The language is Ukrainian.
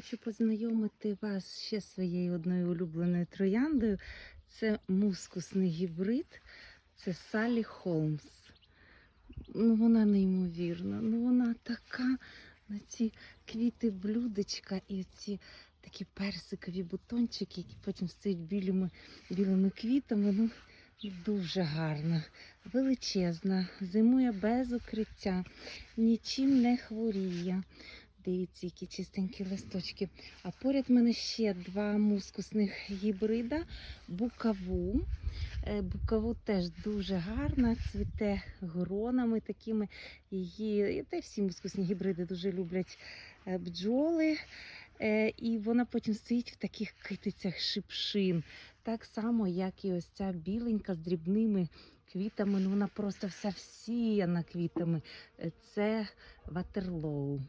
хочу познайомити вас ще своєю одною улюбленою трояндою. Це мускусний гібрид, це Салі Холмс. Ну, вона неймовірна. Ну, вона така на ці квіти блюдечка і ці такі персикові бутончики, які потім стають білими, білими квітами. Ну, дуже гарна, величезна, зимує без укриття, нічим не хворіє. Дивіться, які чистенькі листочки. А поряд в мене ще два мускусних гібрида. Букаву. Е, Букаву теж дуже гарна, цвіте гронами такими. Її та всі мускусні гібриди дуже люблять е, бджоли. Е, І вона потім стоїть в таких китицях шипшин. Так само, як і ось ця біленька з дрібними квітами. Ну, вона просто вся всіяна квітами. Це ватерлоу.